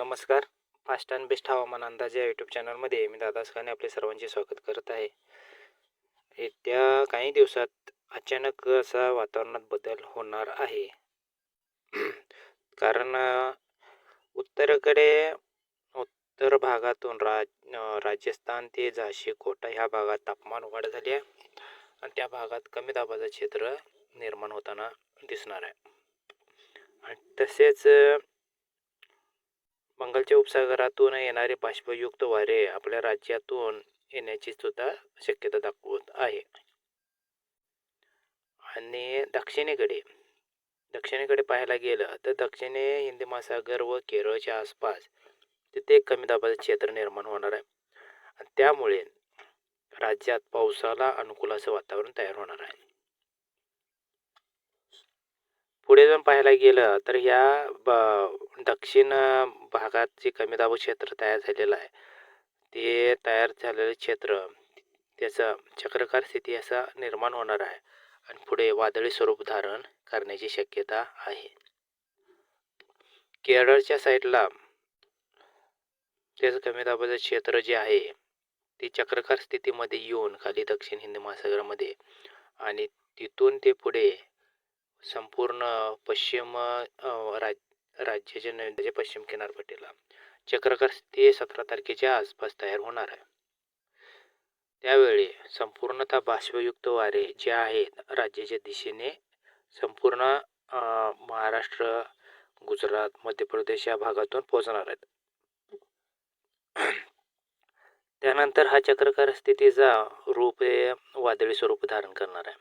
नमस्कार. Fast and best हवामान अंदाज या यूट्यूब चॅनलमध्ये मी दादास खाने आपले सर्वांचे स्वागत करत आहे. येत्या काही दिवसात अचानक असा वातावरणात बदल होणार आहे. कारण उत्तरेकडे उत्तर भागातून राज राजस्थान ते झाशी कोटा ह्या भागात तापमान वाढ झाली आहे. आणि त्या भागात कमी दाबाचं क्षेत्र निर्माण होताना दिसणार आहे. आणि तसेच बंगालच्या उपसागरातून येणारे बाष्पयुक्त वारे आपल्या राज्यातून येण्याची सुद्धा शक्यता दाखवत आहे. आणि दक्षिणेकडे दक्षिणेकडे पाहायला गेलं तर दक्षिणे हिंदी महासागर व केरळच्या आसपास तिथे एक कमी दाबाचं क्षेत्र निर्माण होणार आहे. आणि त्यामुळे राज्यात पावसाला अनुकूल असं वातावरण तयार होणार आहे. पुढे जाऊन पाहायला गेलं तर ह्या ब- दक्षिण भागात जे कमी दाब क्षेत्र तयार झालेलं आहे ते तयार झालेलं क्षेत्र त्याचं चक्रकार स्थिती असा निर्माण होणार आहे आणि पुढे वादळी स्वरूप धारण करण्याची शक्यता आहे. केरळच्या साईडला त्याचं कमी दाबाचं क्षेत्र जे आहे ते चक्रकार स्थितीमध्ये येऊन खाली दक्षिण हिंदी महासागरामध्ये आणि तिथून ते पुढे संपूर्ण पश्चिम राज राज्याच्या नैऋत्य म्हणजे पश्चिम किनारपट्टीला चक्रकार स्थिती सतरा तारखेच्या आसपास तयार होणार आहे. त्यावेळी संपूर्णतः बाष्पयुक्त वारे जे आहेत राज्याच्या दिशेने संपूर्ण महाराष्ट्र गुजरात मध्य प्रदेश या भागातून पोहोचणार आहेत. त्यानंतर हा चक्रकार स्थितीचा रूप हे वादळी स्वरूप धारण करणार आहे.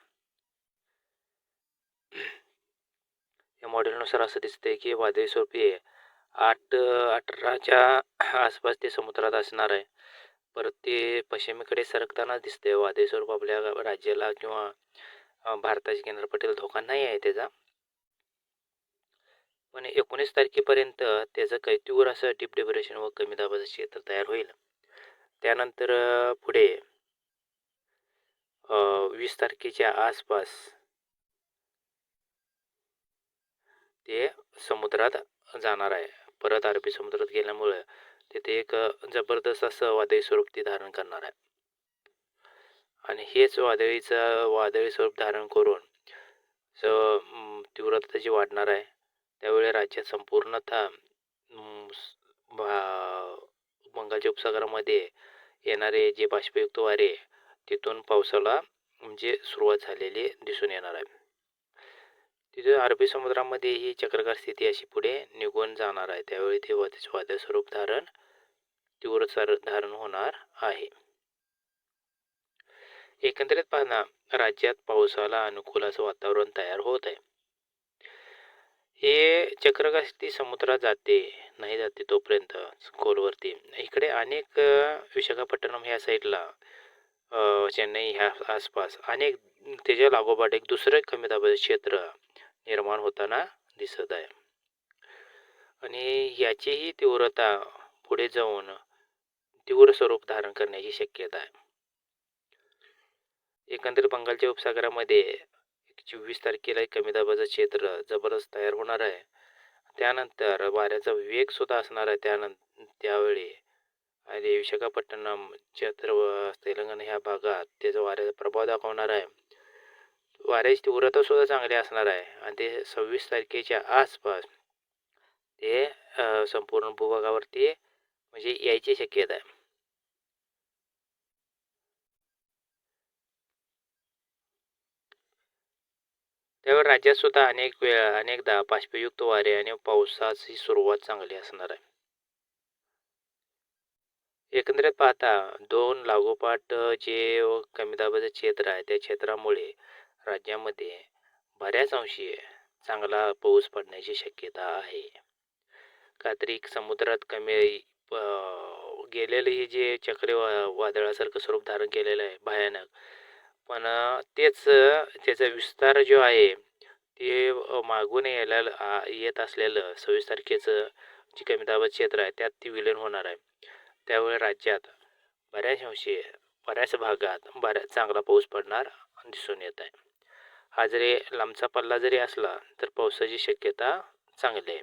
मॉडेलनुसार असं दिसतंय की वादळी स्वरूपी आठ अठराच्या आसपास ते समुद्रात असणार आहे. परत ते पश्चिमेकडे सरकताना दिसते वादळी स्वरूप आपल्या राज्याला किंवा भारताच्या किनारपट्टीला धोका नाही आहे त्याचा. पण एकोणीस तारखेपर्यंत त्याचं काही तीव्र असं डीप डिप्रेशन व कमी दाबाचं क्षेत्र तयार होईल. त्यानंतर पुढे वीस तारखेच्या आसपास ते समुद्रात जाणार आहे. परत अरबी समुद्रात गेल्यामुळं तिथे एक जबरदस्त असं वादळी स्वरूप ते धारण करणार आहे. आणि हेच वादळीचं वादळी स्वरूप धारण करून स तीव्रता त्याची वाढणार आहे त्यावेळी राज्यात संपूर्णतः भा- बंगालच्या उपसागरामध्ये येणारे जे बाष्पयुक्त वारे तिथून पावसाला म्हणजे सुरुवात झालेली दिसून येणार आहे. तिथे अरबी समुद्रामध्ये ही चक्रकार स्थिती अशी पुढे निघून जाणार आहे. त्यावेळी ते वादळ वादळ स्वरूप धारण तीव्र धारण होणार आहे. एकंदरीत पाहना राज्यात पावसाला अनुकूल असं वातावरण तयार होत आहे. हे चक्रकार स्थिती समुद्रात जाते नाही जाते तोपर्यंत खोलवरती. इकडे अनेक विशाखापट्टणम ह्या साईडला चेन्नई ह्या आसपास अनेक त्याच्या लागोपाठ एक दुसरं कमी दाबाचं क्षेत्र निर्माण होताना दिसत आहे. आणि याचीही तीव्रता पुढे जाऊन तीव्र स्वरूप धारण करण्याची शक्यता आहे. एकंदरीत बंगालच्या उपसागरामध्ये चोवीस तारखेला एक कमी दाबाचं क्षेत्र जबरदस्त तयार होणार आहे. त्यानंतर वाऱ्याचा वेग सुद्धा असणार आहे. त्यानंतर त्यावेळी आणि विशाखापट्टणम चत्र तेलंगणा ह्या भागात त्याचा वाऱ्याचा प्रभाव दाखवणार आहे. वाऱ्याची तीव्रता सुद्धा चांगली असणार आहे. आणि ते सव्वीस तारखेच्या आसपास ते संपूर्ण भूभागावरती म्हणजे यायची शक्यता आहे. त्यावर राज्यात सुद्धा अनेक वेळा अनेकदा बाष्पयुक्त वारे आणि पावसाची सुरुवात चांगली असणार आहे. एकंदरीत पाहता दोन लागोपाठ जे कमी दाबाचं क्षेत्र आहे त्या क्षेत्रामुळे राज्यामध्ये बऱ्याच अंशी चांगला पाऊस पडण्याची शक्यता आहे. कात्रिक समुद्रात कमी प- गेलेलं हे जे चक्रीवा वादळासारखं स्वरूप धारण केलेलं आहे भयानक. पण तेच त्याचा विस्तार जो आहे ते मागून यायला येत असलेलं सव्वीस तारखेचं जे कमी दाबाचं क्षेत्र आहे त्यात ती विलीन होणार आहे. त्यावेळी राज्यात बऱ्याच अंशी बऱ्याच भागात बऱ्याच चांगला पाऊस पडणार दिसून येत आहे. हा जरी लांबचा पल्ला जरी असला तर पावसाची शक्यता चांगली आहे.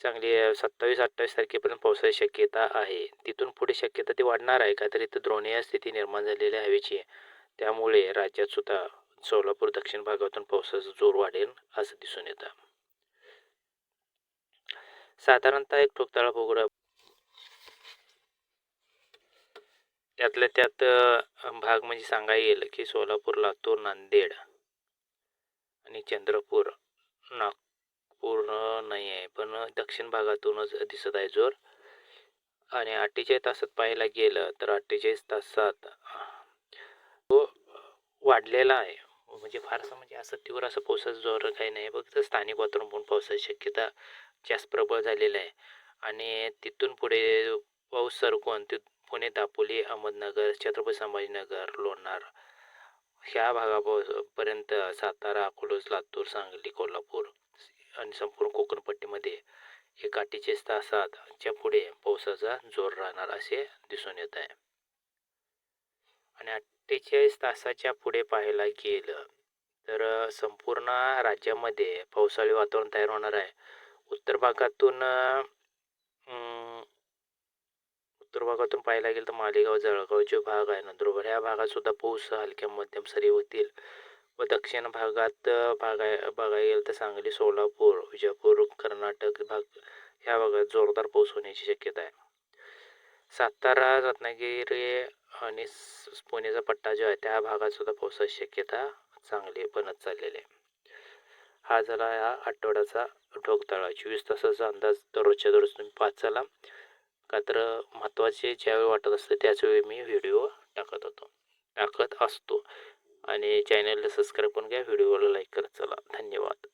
चांगली सत्तावीस अठ्ठावीस तारखेपर्यंत पावसाची शक्यता आहे. तिथून पुढे शक्यता ती वाढणार आहे का? तर इथं द्रोणीय स्थिती निर्माण झालेली आहे. हवेची त्यामुळे राज्यात सुद्धा सोलापूर दक्षिण भागातून पावसाचा जोर वाढेल असं दिसून येतं. साधारणतः एक ठोकताळा बोगडा त्यातल्या त्यात भाग म्हणजे सांगायला येईल की सोलापूर लातूर नांदेड आणि चंद्रपूर नागपूर नाही आहे. पण दक्षिण भागातूनच दिसत आहे जोर. आणि अठ्ठेचाळीस तासात पाहायला गेलं तर अठ्ठेचाळीस तासात तो वाढलेला आहे. म्हणजे फारसं म्हणजे असं तीव्र असं पावसाचा जोर काही नाही. फक्त स्थानिक वातावरण पण पावसाची शक्यता जास्त प्रबळ झालेलं आहे. आणि तिथून पुढे पाऊस सरकून ते पुणे दापोली अहमदनगर छत्रपती संभाजीनगर लोणार ह्या भागापर्यंत सातारा अकोलोज लातूर सांगली कोल्हापूर आणि संपूर्ण कोकणपट्टीमध्ये एक अठ्ठेचाळीस तासाच्या पुढे पावसाचा जोर राहणार असे दिसून येत आहे. आणि अठ्ठेचाळीस तासाच्या पुढे पाहायला गेलं तर संपूर्ण राज्यामध्ये पावसाळी वातावरण तयार होणार आहे. उत्तर भागातून उत्तर भागातून पाहायला गेलं तर मालेगाव जळगाव भाग आहे नंदुरबार ह्या भागात सुद्धा पाऊस हलक्या मध्यम सरी होतील. व दक्षिण भागात बघाय बघायला गेलं तर सांगली सोलापूर विजापूर कर्नाटक भाग ह्या भागात जोरदार पाऊस होण्याची शक्यता आहे. सातारा रत्नागिरी आणि पुण्याचा पट्टा जो आहे त्या भागात सुद्धा पावसाची शक्यता चांगली बनत चाललेली आहे. हा झाला या आठवड्याचा ठोकताळा. चोवीस तासाचा अंदाज दररोजच्या दररोज तुम्ही पाच चला. का तर महत्त्वाचे ज्यावेळी वाटत असतं त्याचवेळी मी व्हिडिओ टाकत होतो. टाकत असतो. आणि चॅनलला सबस्क्राईब करून घ्या. व्हिडिओला लाईक करत चला. धन्यवाद.